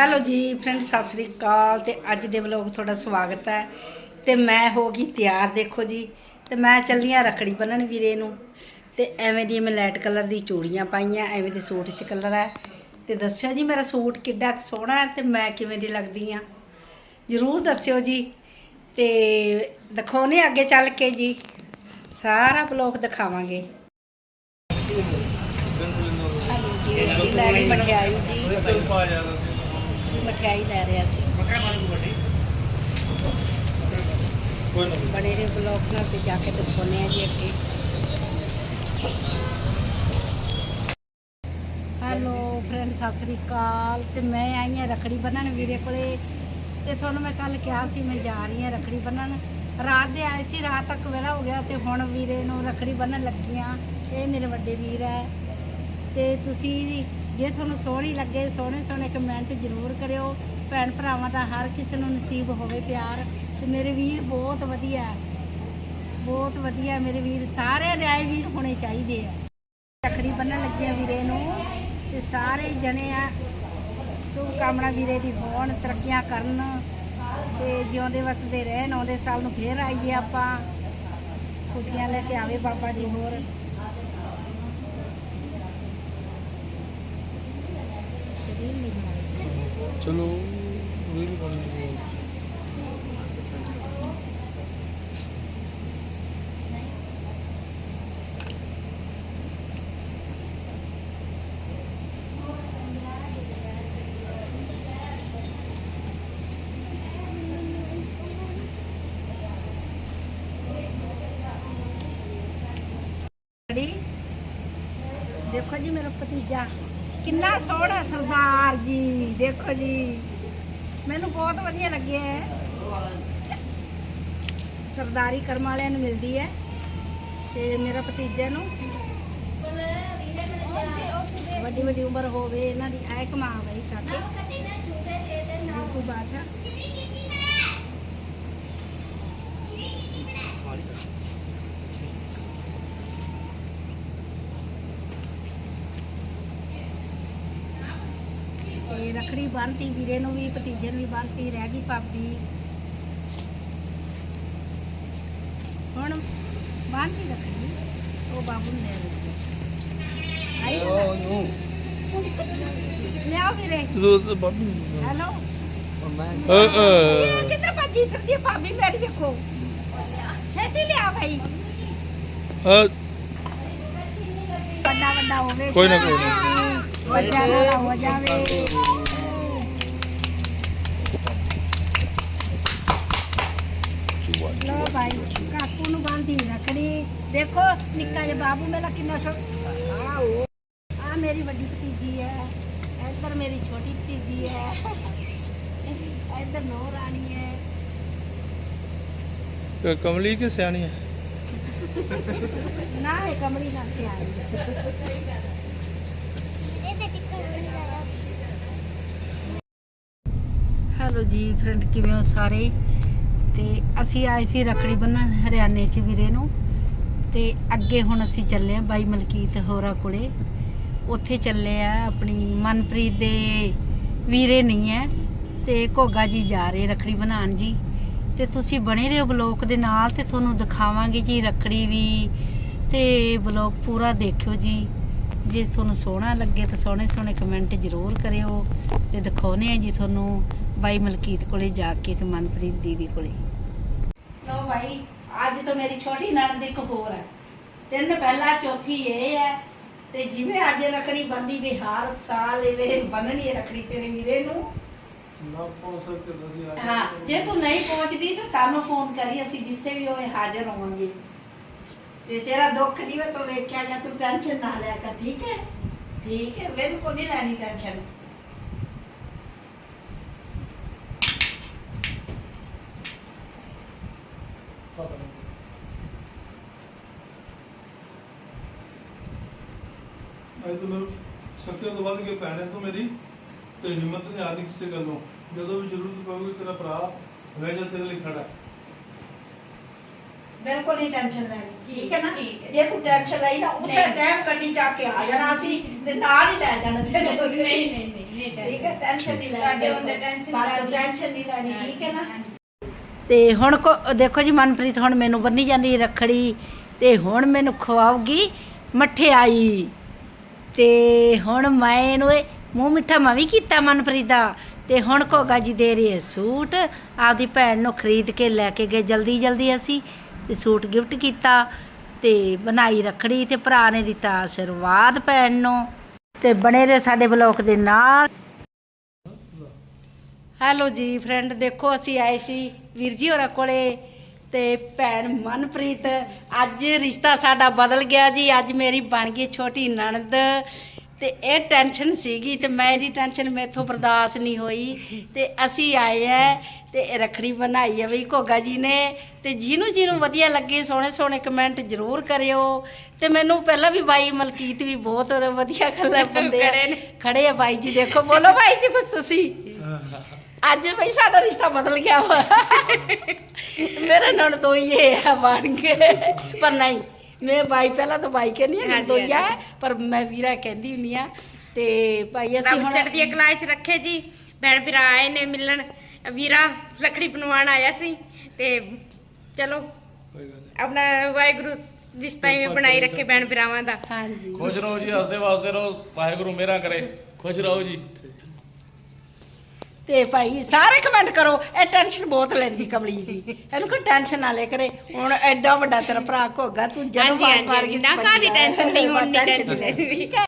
Hello ਜੀ friend Sat Sri ਅਕਾਲ ਤੇ ਅੱਜ ਦੇ ਵਲੋਗ ਤੁਹਾਡਾ ਸਵਾਗਤ ਹੈ ਤੇ ਮੈਂ ਹੋ ਗਈ ਤਿਆਰ ਦੇਖੋ ਜੀ ਤੇ ਮੈਂ ਚੱਲੀ ਆ ਰੱਖੜੀ ਬੰਨਣ ਵੀਰੇ ਨੂੰ ਤੇ ਐਵੇਂ ਦੀ ਮੈਂ ਲਾਈਟ ਕਲਰ ਦੀ ਚੂੜੀਆਂ ਪਾਈਆਂ ਐਵੇਂ ਦੇ ਸੂਟ 'ਚ ਕਲਰ ਹੈ ਤੇ ਦੱਸਿਓ ਜੀ ਮੇਰਾ ਸੂਟ ਕਿੱਡਾ ਸੋਹਣਾ ਹੈ ਤੇ ਮੈਂ ਕਿਵੇਂ ਦੀ ਲੱਗਦੀ ਆ। ਜਰੂਰ ਦੱਸਿਓ ਜੀ ਤੇ ਦਿਖਾਉਣੇ ਅੱਗੇ ਚੱਲ ਕੇ ਜੀ ਸਾਰਾ ਬਲੌਗ ਦਿਖਾਵਾਂਗੇ। ਹੈਲੋ ਜੀ ਲੈ ਲਈ ਮਠਿਆਈ ਜੀ। ਮਠਿਆਈ ਲੈ ਰਿਹਾ ਸੀ। ਬੜੇ ਦੇ ਬਲੌਕ ਨਾਲ ਤੇ ਜਾ ਕੇ ਦਿਖਾਉਣੇ ਆ ਜੀ ਅੱਗੇ। ਹੈਲੋ ਫਰੈਂਡ ਸਤਿ ਸ੍ਰੀ ਅਕਾਲ। ਤੇ ਮੈਂ ਆਈ ਹਾਂ ਰਖੜੀ ਬੰਨਣ ਵੀਰੇ ਕੋਲੇ। ਤੇ ਤੁਹਾਨੂੰ ਮੈਂ ਕੱਲ ਕਿਹਾ ਸੀ ਮੈਂ ਜਾ ਰਹੀ ਹਾਂ ਰਖੜੀ ਬੰਨਣ। ਰਾਤ ਦੇ ਆਏ ਸੀ ਰਾਤ ਤੱਕ ਵੇਲਾ ਹੋ ਗਿਆ ਤੇ ਹੁਣ ਵੀਰੇ ਨੂੰ ਰਖੜੀ ਬੰਨਣ ਲੱਗੀਆਂ ਇਹ ਮੇਰੇ ਵੱਡੇ ਵੀਰ ਹੈ। ਤੇ ਤੁਸੀਂ ਜੇ ਤੁਹਾਨੂੰ ਸੋਹਣੀ ਲੱਗੇ, ਸੋਹਣੇ ਸੋਹਣੇ ਕਮੈਂਟ ਜ਼ਰੂਰ ਕਰਿਓ। ਭੈਣ ਭਰਾਵਾਂ ਦਾ ਹਰ ਕਿਸੇ ਨੂੰ ਨਸੀਬ ਹੋਵੇ ਪਿਆਰ। ਤੇ ਮੇਰੇ ਵੀਰ ਬਹੁਤ ਵਧੀਆ ਬਹੁਤ ਵਧੀਆ ਮੇਰੇ ਵੀਰ। ਸਾਰੇ ਰਿਆਏ ਵੀਰ ਹੋਣੇ ਚਾਹੀਦੇ ਆ। ਰੱਖੜੀ ਬੰਨਣ ਲੱਗੇ ਵੀਰੇ ਨੂੰ। ਤੇ ਸਾਰੇ ਜਣੇ ਆ। ਸ਼ੁਭ ਕਾਮਨਾ ਵੀਰੇ ਦੀ ਹੋਣ, ਤਰੱਕੀਆਂ ਕਰਨ। ਤੇ ਜਿਉਂਦੇ ਵਸਦੇ ਰਹਿਣ, ਆਉਂਦੇ ਸਾਲ ਨੂੰ ਫੇਰ ਆਈਏ ਆਪਾਂ। ਖੁਸ਼ੀਆਂ ਲੈ ਕੇ ਆਵੇ ਬਾਬਾ ਜੀ ਹੋਰ। ਚਲੋ ਰੀਲ ਬਣ ਗਈ ਖੜੀ ਦੇਖੋ ਜੀ ਮੇਰਾ ਭਤੀਜਾ। ਕਿੰਨਾ ਸੋਹਣਾ ਸਰਦਾਰ ਜੀ, ਦੇਖੋ ਜੀ। ਮੈਨੂੰ ਬਹੁਤ ਵਧੀਆ ਲੱਗਿਆ ਸਰਦਾਰੀ ਕਰਮ ਵਾਲਿਆਂ ਨੂੰ ਮਿਲਦੀ ਹੈ ਤੇ ਮੇਰਾ ਭਤੀਜਾ ਨੂੰ। ਵੱਡੀ ਵੱਡੀ ਉਮਰ ਹੋਵੇ ਇਹਨਾਂ ਦੀ, ਐ ਕਮਾ ਬਈ ਕਰਕੇ ਬਿਲਕੁਲ ਬਾਛਾ ਤੇ ਰਖੜੀ ਬੰਨਤੀ ਵੀਰੇ ਨੂੰ ਵੀ ਭਤੀਜੇ ਨੂੰ ਵੀ ਬੰਨਤੀ ਰਹਿ ਗਈ ਭਾਬੀ। ਹੁਣ ਬੰਨਤੀ ਰਖੜੀ ਉਹ ਬਾਬੂ ਨੂੰ ਆਈ ਉਹ ਨੂੰ ਲਿਆਓ ਵੀਰੇ। ਜਦੋਂ ਤੇ ਬਾਬੂ ਹੈਲੋ? ਮੈਂ ਇਹ ਕਿੱਧਰ ਭੱਜੀ ਫਿਰਦੀ ਹੈ ਭਾਬੀ? ਮੇਰੀ ਦੇਖੋ। ਛੇਤੀ ਲਿਆ ਭਾਈ। ਵੱਡਾ ਵੱਡਾ ਹੋਵੇ ਕੋਈ ਨਾ, ਕੋਈ ਨਾ। ਹੋ ਜਾਵੇ ਲੋ ਭਾਈ ਕਾਕੂ ਨੂੰ ਬਾਂਧੀ ਰੱਖੜੀ ਦੇਖੋ ਨਿੱਕਾ ਜਿਹਾ ਬਾਬੂ ਮੇਰਾ ਕਿੰਨਾ ਛੋਟਾ ਆ ਮੇਰੀ ਵੱਡੀ ਭਤੀਜੀ ਹੈ। ਇੱਧਰ ਮੇਰੀ ਛੋਟੀ ਭਤੀਜੀ ਹੈ। ਇੱਧਰ ਨੋ ਰਾਣੀ ਹੈ। ਕਮਲੀ ਕਿ ਸਿਆਣੀ ਹੈ? ਨਾ ਇਹ ਕਮਲੀ ਨਾਲ ਸੇ ਆਈ ਹੈਲੋ ਜੀ ਫਰੈਂਡ ਕਿਵੇਂ ਹੋ ਸਾਰੇ? ਤੇ ਅਸੀਂ ਆਏ ਸੀ ਰਖੜੀ ਬੰਨਣ ਹਰਿਆਣੇ ਚ ਵੀਰੇ ਨੂੰ ਤੇ ਅੱਗੇ ਹੁਣ ਅਸੀਂ ਚੱਲੇ ਆ ਬਾਈ ਮਲਕੀਤ ਹੋਰਾ ਕੋਲੇ। ਉੱਥੇ ਚੱਲੇ ਆ ਆਪਣੀ ਮਨਪ੍ਰੀਤ ਦੇ ਵੀਰੇ ਨਹੀਂ ਹੈ ਤੇ ਘੋਗਾ ਜੀ ਜਾ ਰਹੇ ਰਖੜੀ ਬਣਾਉਣ ਜੀ। ਤੇ ਤੁਸੀਂ ਬਣੇ ਰਹੋ ਬਲੌਗ ਦੇ ਨਾਲ ਤੇ ਤੁਹਾਨੂੰ ਦਿਖਾਵਾਂਗੇ ਜੀ ਰਖੜੀ ਵੀ ਤੇ ਬਲੌਗ ਪੂਰਾ ਦੇਖਿਓ ਜੀ। ਜੇ ਤੁਹਾਨੂੰ ਸੋਹਣਾ ਲੱਗੇ ਤਾਂ ਸੋਹਣੇ ਸੋਹਣੇ ਕਮੈਂਟ ਜ਼ਰੂਰ ਕਰਿਓ ਤੇ ਦਿਖਾਉਨੇ ਆ ਜੀ ਤੁਹਾਨੂੰ ਬਾਈ ਮਲਕੀਤ ਕੋਲੇ ਜਾ ਕੇ ਤੇ ਮਨਪ੍ਰੀਤ ਦੀਦੀ ਕੋਲੇ। ਲੋ ਭਾਈ ਅੱਜ ਤੋਂ ਮੇਰੀ ਛੋਟੀ ਨਣਦ ਇੱਕ ਹੋਰ ਹੈ। ਤਿੰਨ ਪਹਿਲਾ ਚੌਥੀ ਇਹ ਹੈ। ਤੇ ਜਿਵੇਂ ਅੱਜ ਰਖੜੀ ਬੰਦੀ ਵੀ ਹਰ ਸਾਲ ਇਹ ਬੰਨਣੀ ਰਖੜੀ ਤੇਰੇ ਵੀਰੇ ਨੂੰ। ਨਾ ਪਹੁੰਚ ਸਕੇ ਤੁਸੀਂ ਆ ਹਾਂ ਜੇ ਤੂੰ ਨਹੀਂ ਪਹੁੰਚਦੀ ਤਾਂ ਸਾਨੂੰ ਫੋਨ ਕਰੀ ਅਸੀਂ ਜਿੱਥੇ ਵੀ ਹੋਏ ਹਾਜ਼ਰ ਹੋਵਾਂਗੇ। ਤੇ ਤੇਰਾ ਦੁੱਖ ਨਹੀਂ ਮੈਂ ਤੂੰ ਵੇਖਿਆ ਗਿਆ ਤੂੰ ਟੈਨਸ਼ਨ ਨਾ ਲਿਆ ਕਰ ਠੀਕ ਹੈ? ਠੀਕ ਹੈ ਬਿਲਕੁਲ ਨਹੀਂ ਲੈਣੀ ਟੈਨਸ਼ਨ ਅੱਜ ਤੂੰ ਮੈਨੂੰ ਸ਼ਕਤੀਆਂ ਤੋਂ ਵੱਧ ਕੇ ਭੈਣ ਹੈ ਤੂੰ ਮੇਰੀ ਤੇ ਹਿੰਮਤ ਨਹੀਂ ਆਦੀ ਕਿਸੇ ਗੱਲੋਂ। ਜਦੋਂ ਵੀ ਜ਼ਰੂਰਤ ਪਊਗੀ ਤੇਰਾ ਭਰਾ ਹਮੇਸ਼ਾ ਤੇਰੇ ਲਈ ਖੜਾ। ਹੈ ਬਿਲਕੁਲ ਨਹੀਂ ਟੈਨਸ਼ਨ ਲੈਣੀ। ਠੀਕ ਹੈ ਨਾ? ਠੀਕ ਹੈ। ਜੇ ਤੂੰ ਟੈਨਸ਼ਨ ਲਈ ਨਾ ਉਸੇ ਨਹੀਂ। ਟਾਈਮ ਗੱਡੀ ਚੱਕ ਕੇ ਆ ਜਾਣਾ ਸੀ ਤੇ ਨਾਲ ਹੀ ਲੈ ਜਾਣਾ ਤੈਨੂੰ। ਨਹੀਂ ਨਹੀਂ ਨਹੀਂ ਠੀਕ ਹੈ? ਟੈਨਸ਼ਨ ਨਹੀਂ ਲੈਣੀ। ਤੁਹਾਡੇ ਹੁੰਦੇ tension ਬਾਅਦ ਲੈਣੀ। ਟੈਨਸ਼ਨ ਨਹੀਂ ਲੈਣੀ ਠੀਕ ਹੈ ਨਾ? ਤੇ ਹੁਣ ਕੋ- ਦੇਖੋ ਜੀ ਮਨਪ੍ਰੀਤ ਹੁਣ ਮੈਨੂੰ ਬੰਨੀ ਜਾਂਦੀ ਰਖੜੀ ਤੇ ਹੁਣ ਮੈਨੂੰ ਖਵਾਉਗੀ ਮਠਿਆਈ। ਤੇ ਹੁਣ ਮੈਂ ਇਹਨੂੰ ਇਹ ਮੂੰਹ ਮਿੱਠਾ ਮੈਂ ਵੀ ਕੀਤਾ ਮਨਪ੍ਰੀਤ ਦਾ। ਤੇ ਹੁਣ ਘੋਗਾ ਜੀ ਦੇ ਰਹੀ ਹੈ ਸੂਟ। ਆਪਦੀ ਭੈਣ ਨੂੰ ਖਰੀਦ ਕੇ ਲੈ ਕੇ ਗਏ ਜਲਦੀ ਜਲਦੀ ਅਸੀਂ। ਤੇ ਸੂਟ ਗਿਫਟ ਕੀਤਾ ਤੇ ਬਣਾਈ ਰੱਖੜੀ ਤੇ ਭਰਾ ਨੇ ਦਿੱਤਾ ਆਸ਼ੀਰਵਾਦ ਭੈਣ ਨੂੰ। ਤੇ ਬਣੇ ਰਹੇ ਸਾਡੇ ਬਲੌਕ ਦੇ ਨਾਲ। ਹੈਲੋ ਜੀ, ਫਰੈਂਡ ਦੇਖੋ ਅਸੀਂ ਆਏ ਸੀ ਵੀਰ ਜੀ ਹੋਰਾਂ ਕੋਲੇ। ਤੇ ਭੈਣ ਮਨਪ੍ਰੀਤ ਅੱਜ ਰਿਸ਼ਤਾ ਸਾਡਾ ਬਦਲ ਗਿਆ ਜੀ ਅੱਜ ਮੇਰੀ ਬਣ ਗਈ ਛੋਟੀ ਨਣਦ ਤੇ ਇਹ ਟੈਨਸ਼ਨ ਸੀਗੀ ਤੇ ਮੇਰੀ ਟੈਨਸ਼ਨ ਮੈਥੋਂ ਬਰਦਾਸ਼ਤ ਨਹੀਂ ਹੋਈ ਤੇ ਅਸੀਂ ਆਏ ਐ ਤੇ ਇਹ ਰੱਖੜੀ ਬਣਾਈ ਹੈ ਬਈ ਘੋਗਾ ਜੀ ਨੇ ਤੇ ਜਿਹਨੂੰ ਜਿਹਨੂੰ ਵਧੀਆ ਲੱਗੇ ਸੋਹਣੇ ਸੋਹਣੇ ਕਮੈਂਟ ਜ਼ਰੂਰ ਕਰਿਓ ਤੇ ਮੈਨੂੰ ਪਹਿਲਾਂ ਵੀ ਬਾਈ ਮਲਕੀਤ ਵੀ ਬਹੁਤ ਵਧੀਆ ਗੱਲਾਂ ਬੰਦੇ ਆ। ਖੜੇ ਆ ਬਾਈ ਜੀ ਦੇਖੋ ਬੋਲੋ ਬਾਈ ਜੀ ਕੁਝ ਤੁਸੀਂ ਅੱਜ ਬਈ ਸਾਡਾ ਰਿਸ਼ਤਾ ਬਦਲ ਗਿਆ ਵਾ। ਮੇਰੇ ਨਾਲ ਦੋ ਹੀ ਇਹ ਆ ਬਣ ਗਏ ਪਰ ਨਹੀਂ ਮੈਂ ਬਾਈ ਪਹਿਲਾਂ ਤਾਂ ਬਾਈ ਕਹਿੰਦੀ ਹਾਂ ਦੋ ਹੀ ਆ ਪਰ ਮੈਂ ਵੀਰਾ ਕਹਿੰਦੀ ਹੁੰਨੀ ਆ ਤੇ ਭਾਈ ਅਸੀਂ ਹੁਣ ਚੜ੍ਹਦੀ ਕਲਾ ਚ ਰੱਖੇ ਜੀ। ਭੈਣ ਭਰਾ ਆਏ ਨੇ ਮਿਲਣ। ਵੀਰਾ ਲੱਕੜੀ ਬਣਵਾਉਣ ਆਇਆ ਸੀ ਤੇ ਚਲੋ ਆਪਣਾ ਵਾਹਿਗੁਰੂ ਰਿਸ਼ਤਾ ਹੀ ਬਣਾਈ ਰੱਖੇ ਭੈਣ ਭਰਾਵਾਂ ਦਾ। ਹਾਂਜੀ। ਖੁਸ਼ ਰਹੋ ਜੀ ਹੱਸਦੇ ਵਾਸਤੇ ਰਹੋ ਵਾਹਿਗੁਰੂ ਮੇਰਾ ਕਰੇ। ਖੁਸ਼ ਰਹੋ ਜੀ। ਤੇ ਭਾਈ ਸਾਰੇ ਕਮੈਂਟ ਕਰੋ। ਇਹ ਟੈਨਸ਼ਨ ਬਹੁਤ ਲੈਂਦੀ ਕਮਲੀ ਜੀ। ਇਹਨੂੰ ਕੋਈ ਟੈਨਸ਼ਨ ਨਾ ਲੈ ਕਰੇ। ਹੁਣ ਐਡਾ ਵੱਡਾ ਤੇਰਾ ਭਰਾ ਘੋਗਾ ਤੂੰ ਜਦੋਂ ਹਾਂਜੀ, ਹਾਂਜੀ, ਗਈ ਨਾ ਕਾਹਦੀ tension ਨਹੀਂ, ਹੁਣ ਨਹੀਂ tension tension ਲੈਂਦੀ, ਠੀਕ ਹੈ